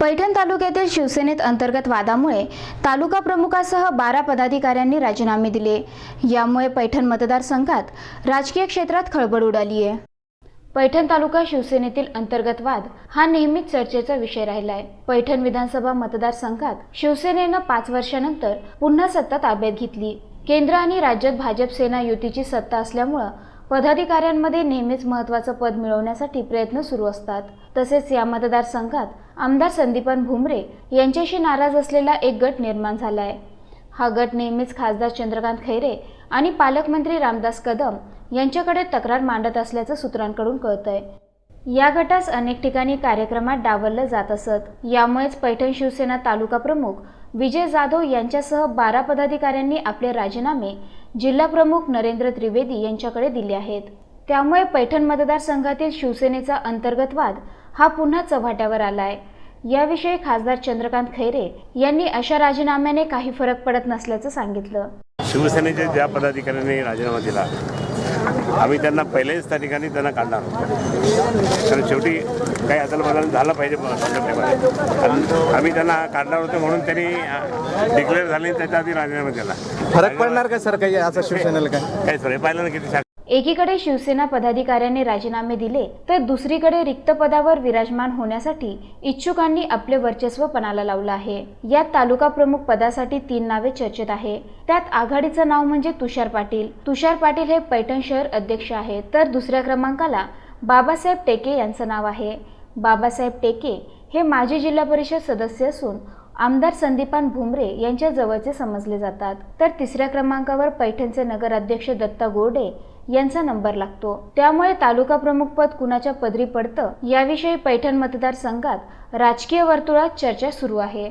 पैठण तालुक्यातील शिवसेनेत अंतर्गत वादामुळे तालुका प्रमुखासह बारा पदाधिकाऱ्यांनी राजीनामे दिले. यामुळे पैठण मतदारसंघात राजकीय क्षेत्रात खळबळ उडाली आहे. पैठण तालुका शिवसेनेतील अंतर्गत वाद हा नेहमीच चर्चेचा विषय राहिलाय. पैठण विधानसभा मतदारसंघात शिवसेनेनं पाच वर्षानंतर पुन्हा सत्ता ताब्यात घेतली. केंद्र आणि राज्यात भाजप सेना युतीची सत्ता असल्यामुळं पदाधिकाऱ्यांमध्ये नेहमीच महत्त्वाचं पद मिळवण्यासाठी प्रयत्न सुरू असतात. तसेच या मतदारसंघात आमदार संदीपान भुमरे यांच्याशी नाराज असलेला एक गट निर्माण झाला आहे हा गट नेहमीच खासदार चंद्रकांत खैरे आणि पालकमंत्री रामदास कदम यांच्याकडे तक्रार मांडत असल्याचं सूत्रांकडून कळतंय. या गटास अनेक ठिकाणी कार्यक्रमात डावललं जात असत. यामुळेच पैठण शिवसेना तालुका प्रमुख विजय जाधव यांच्यासह बारा पदाधिकाऱ्यांनी आपले राजीनामे जिल्हा प्रमुख नरेंद्र त्रिवेदी यांच्याकडे दिले आहेत. त्यामुळे पैठण मतदारसंघातील शिवसेनेचा अंतर्गत वाद हा पुन्हा चव्हाट्यावर आलाय. याविषयी खासदार चंद्रकांत खैरे यांनी अशा राजीनाम्याने काही फरक पडत नसल्याचं सांगितलं. शिवसेनेच्या ज्या पदाधिकाऱ्यांनी राजीनामा दिला आम्ही त्यांना पहिल्याच त्या ठिकाणी त्यांना काढणार. होतो कारण शेवटी काही अदलबदल झालं पाहिजे संघटनेमध्ये. आणि आम्ही त्यांना काढणार होतो म्हणून त्यांनी डिक्लेअर झाले त्याच्या आधी राजीनामा दिला. फरक पडणार का सर काही याचा शिवसेनेला काय? काय सर हे पाहिलं ना किती एकीकडे शिवसेना पदाधिकाऱ्यांनी राजीनामे दिले तर दुसरीकडे रिक्त पदावर विराजमान होण्यासाठी इच्छुकांनी आपले वर्चस्व पणाला लावलं आहे. यात तालुका प्रमुख पदासाठी तीन नावे चर्चेत आहे. त्यात आघाडीचं नाव म्हणजे तुषार पाटील. तुषार पाटील हे पैठण शहर अध्यक्ष आहेत तर दुसऱ्या क्रमांकाला बाबासाहेब टेके यांचं नाव आहे. बाबासाहेब टेके हे माजी जिल्हा परिषद सदस्य असून आमदार संदीपान भुमरे यांच्या जवळचे समजले जातात. तर तिसऱ्या क्रमांकावर पैठणचे नगराध्यक्ष दत्ता गोडे यांचा नंबर लागतो. त्यामुळे तालुका प्रमुख पद कुणाच्या पदरी पडतं याविषयी पैठण मतदारसंघात राजकीय वर्तुळात चर्चा सुरू आहे.